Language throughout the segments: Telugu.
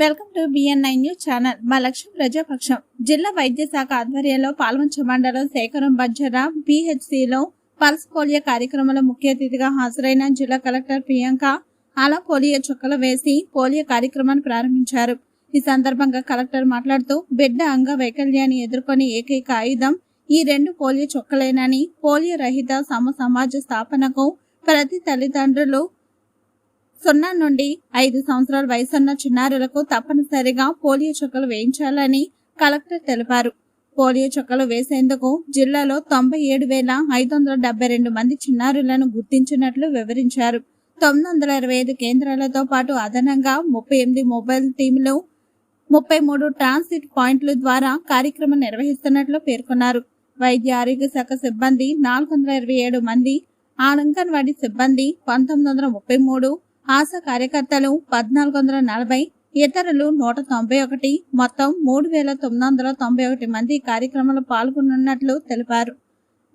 Welcome to BN nine news channel. మా లక్ష్యం ప్రజాపక్షం. జిల్లా వైద్య శాఖ ఆధ్వర్యంలో పాల్వంచ మండలం శేఖరం బంజర పిహెచ్సిలో పల్స్ పోలియో కార్యక్రమంలో ముఖ్య అతిథిగా హాజరైన జిల్లా కలెక్టర్ ప్రియాంక అలా పోలియో చుక్కలు వేసి పోలియో కార్యక్రమాన్ని ప్రారంభించారు. ఈ సందర్భంగా కలెక్టర్ మాట్లాడుతూ బిడ్డ అంగవైకల్యాన్ని ఎదుర్కొని ఏకైక ఆయుధం ఈ రెండు పోలియో చుక్కలేనని పోలియో రహిత సమ సమాజ స్థాపనకు ప్రతి తల్లిదండ్రులు సున్నా నుండి ఐదు సంవత్సరాల వయసున్న చిన్నారులకు తప్పనిసరిగా పోలియో చుక్కలు వేయించాలని కలెక్టర్ తెలిపారు. పోలియో చుక్కలు వేసేందుకు జిల్లాలో తొంభై ఏడు వేల ఐదు వందల డెబ్బై రెండు మంది చిన్నారులను గుర్తించినట్లు వివరించారు. తొమ్మిది వందల ఇరవై ఐదు కేంద్రాలతో పాటు అదనంగా ముప్పై ఎనిమిది మొబైల్ టీంలు ముప్పై మూడు ట్రాన్సిట్ పాయింట్ల ద్వారా కార్యక్రమం నిర్వహిస్తున్నట్లు పేర్కొన్నారు. వైద్య ఆరోగ్య శాఖ సిబ్బంది నాలుగు వందల ఇరవై ఏడు మంది ఆలంకన్వాడి సిబ్బంది పంతొమ్మిది వందల ముప్పై మూడు ఆశ కార్యకర్తలు పద్నాలుగు వందల నలభై ఇతరులు నూట తొంభై ఒకటి మొత్తం మూడు వేల తొమ్మిది వందల తొంభై ఒకటి మంది కార్యక్రమంలో పాల్గొనున్నట్లు తెలిపారు.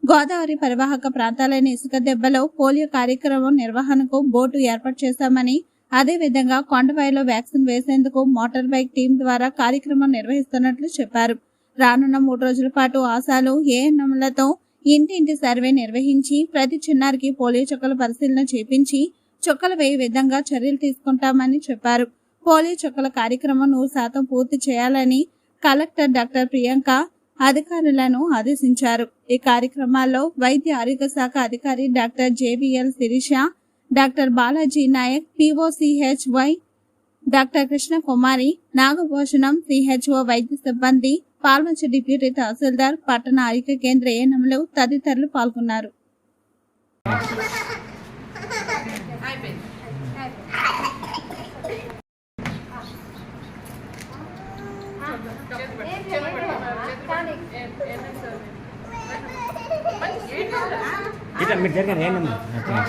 గోదావరి పరివాహక ప్రాంతాలైన ఇసుక దెబ్బలో పోలియో కార్యక్రమం నిర్వహణకు బోర్డు ఏర్పాటు చేశామని అదేవిధంగా కొండపైలో వ్యాక్సిన్ వేసేందుకు మోటార్ బైక్ టీం ద్వారా కార్యక్రమం నిర్వహిస్తున్నట్లు చెప్పారు. రానున్న మూడు రోజుల పాటు ఆశాలు ఏఎన్ఎంలతో ఇంటింటి సర్వే నిర్వహించి ప్రతి చిన్నారికి పోలియో చుక్కల పరిశీలన చేపించి చుక్కలు వేయ విధంగా చర్యలు తీసుకుంటామని చెప్పారు. పోలియో చుక్కల కార్యక్రమం నూరు శాతం పూర్తి చేయాలని కలెక్టర్ డాక్టర్ ప్రియాంక అధికారులను ఆదేశించారు. ఈ కార్యక్రమాల్లో వైద్య ఆరోగ్య శాఖ అధికారి doctor JVL Sirisha doctor Balaji Naik పిఓసిహెచ్వై doctor Krishna Kumari Nagabhushanam CHO వైద్య సిబ్బంది పాల్మంచి డిప్యూటీ తహసీల్దార్ పట్టణ ఆరోగ్య కేంద్ర ఏఎన్ఎంలు తదితరులు పాల్గొన్నారు. ఇట్లా మీరు జరగదు ఏంటమ్మా